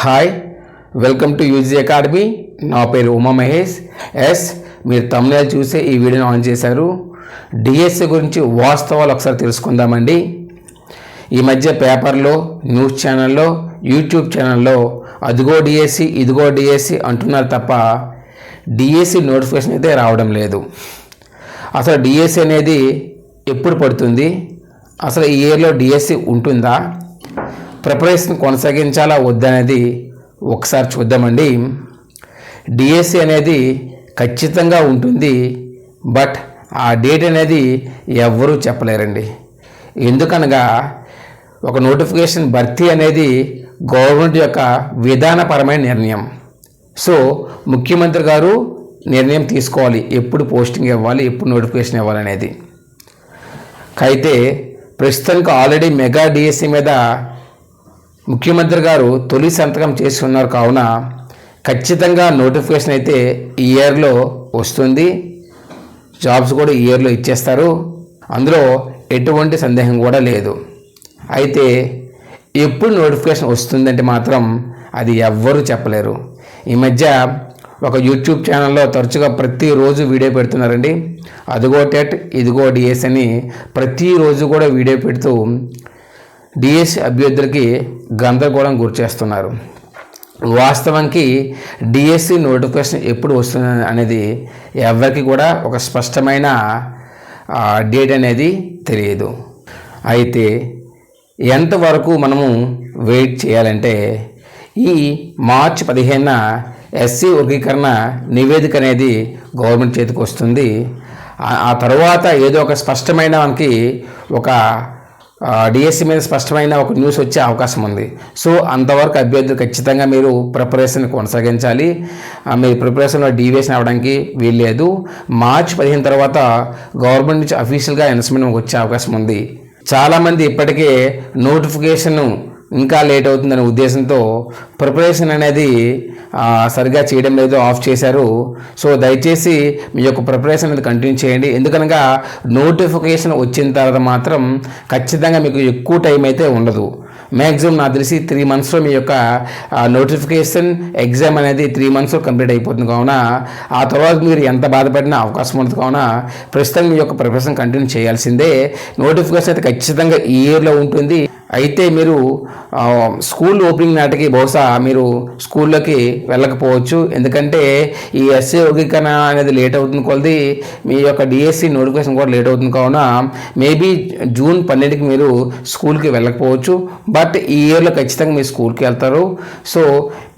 Hi welcome to UG academy నా పేరు Uma Mahesh. Yes మీరు తమిళ చూసే ఈ వీడియోని ఆన్ చేశారు. డిఎస్సి గురించి వాస్తవాలు ఒకసారి తెలుసుకుందామండి. ఈ మధ్య పేపర్లో న్యూస్ ఛానల్లో యూట్యూబ్ ఛానల్లో అదిగో డిఎస్సి ఇదిగో డిఎస్సి అంటున్నారు తప్ప డిఎస్సి నోటిఫికేషన్ అయితే రావడం లేదు. అసలు డిఎస్సి అనేది ఎప్పుడు పడుతుంది? అసలు ఈ ఇయర్లో డిఎస్సి ఉంటుందా? ప్రిపరేషన్ కొనసాగించాలా వద్దనేది ఒకసారి చూద్దామండి. డిఎస్సి అనేది ఖచ్చితంగా ఉంటుంది బట్ ఆ డేట్ అనేది ఎవ్వరూ చెప్పలేరండి. ఎందుకనగా ఒక నోటిఫికేషన్ భర్తీ అనేది గవర్నమెంట్ యొక్క విధానపరమైన నిర్ణయం. సో ముఖ్యమంత్రి గారు నిర్ణయం తీసుకోవాలి ఎప్పుడు పోస్టింగ్ ఇవ్వాలి ఎప్పుడు నోటిఫికేషన్ ఇవ్వాలనేది అయితే ప్రస్తుతానికి ఆల్రెడీ మెగా డిఎస్సి మీద ముఖ్యమంత్రి గారు తొలి సంతకం చేసి ఉన్నారు కావున ఖచ్చితంగా నోటిఫికేషన్ అయితే ఈ ఇయర్లో వస్తుంది. జాబ్స్ కూడా ఈ ఇయర్లో ఇచ్చేస్తారు. అందులో ఎటువంటి సందేహం కూడా లేదు. అయితే ఎప్పుడు నోటిఫికేషన్ వస్తుందంటే మాత్రం అది ఎవ్వరూ చెప్పలేరు. ఈ మధ్య ఒక యూట్యూబ్ ఛానల్లో తరచుగా ప్రతిరోజు వీడియో పెడుతున్నారండి. అదిగో టెట్ ఇదిగో డిఎస్ అని ప్రతిరోజు కూడా వీడియో పెడుతూ డిఎస్సి అభ్యర్థులకి గందరగోళం గురిచేస్తున్నారు. వాస్తవానికి డిఎస్సి నోటిఫికేషన్ ఎప్పుడు వస్తుంది అనేది ఎవరికి కూడా ఒక స్పష్టమైన డేట్ అనేది తెలియదు. అయితే ఎంతవరకు మనము వెయిట్ చేయాలంటే ఈ మార్చ్ పదిహేనున ఎస్సీ వర్గీకరణ నివేదిక అనేది గవర్నమెంట్ చేతికి వస్తుంది. ఆ తర్వాత ఏదో ఒక స్పష్టమైన మనకి ఒక డిఎస్సి మీద స్పష్టమైన ఒక న్యూస్ వచ్చే అవకాశం ఉంది. సో అంతవరకు అభ్యర్థులు ఖచ్చితంగా మీరు ప్రిపరేషన్ కొనసాగించాలి. మీరు ప్రిపరేషన్లో డీవియేషన్ అవ్వడానికి వీల్లేదు. మార్చ్ పదిహేను తర్వాత గవర్నమెంట్ నుంచి అఫీషియల్గా అనౌన్స్మెంట్ వచ్చే అవకాశం ఉంది. చాలామంది ఇప్పటికే నోటిఫికేషన్ ఇంకా లేట్ అవుతుందనే ఉద్దేశంతో ప్రిపరేషన్ అనేది సరిగా చేయడం లేదు ఆఫ్ చేశారు. సో దయచేసి మీ యొక్క ప్రిపరేషన్ అనేది కంటిన్యూ చేయండి. ఎందుకనగా నోటిఫికేషన్ వచ్చిన తర్వాత మాత్రం ఖచ్చితంగా మీకు ఎక్కువ టైం అయితే ఉండదు. మ్యాక్సిమం నాకు తెలిసి త్రీ మంత్స్లో మీ యొక్క నోటిఫికేషన్ ఎగ్జామ్ అనేది త్రీ మంత్స్లో కంప్లీట్ అయిపోతుంది. కావున ఆ తర్వాత మీరు ఎంత బాధపడినా అవకాశం ఉంటుంది కావున ప్రస్తుతం మీ యొక్క ప్రిపరేషన్ కంటిన్యూ చేయాల్సిందే. నోటిఫికేషన్ అయితే ఖచ్చితంగా ఈ ఇయర్లో ఉంటుంది. అయితే మీరు స్కూల్ ఓపెనింగ్ నాటికి బహుశా మీరు స్కూల్లోకి వెళ్ళకపోవచ్చు. ఎందుకంటే ఈ ఎస్ఏ వర్గీకరణ అనేది లేట్ అవుతుంది కొలది. మీ యొక్క డిఎస్సి నోటిఫికేషన్ కూడా లేట్ అవుతుంది. కావున మేబీ జూన్ పన్నెండుకి మీరు స్కూల్కి వెళ్ళకపోవచ్చు. బట్ ఈ ఇయర్లో ఖచ్చితంగా మీ స్కూల్కి వెళ్తారు. సో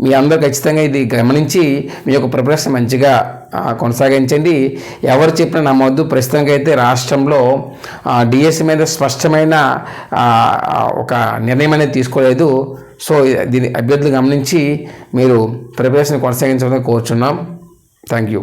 మీ అందరూ ఖచ్చితంగా ఇది గమనించి మీ యొక్క ప్రిపరేషన్ మంచిగా కొనసాగించండి. ఎవరు చెప్పినా నమ్మొద్దు. ప్రస్తుతానికి అయితే రాష్ట్రంలో డిఎస్సి మీద స్పష్టమైన ఒక నిర్ణయం అనేది తీసుకోలేదు. సో దీని అభ్యర్థులు గమనించి మీరు ప్రిపరేషన్ కొనసాగించడం కోరుచున్నాం. Thank you.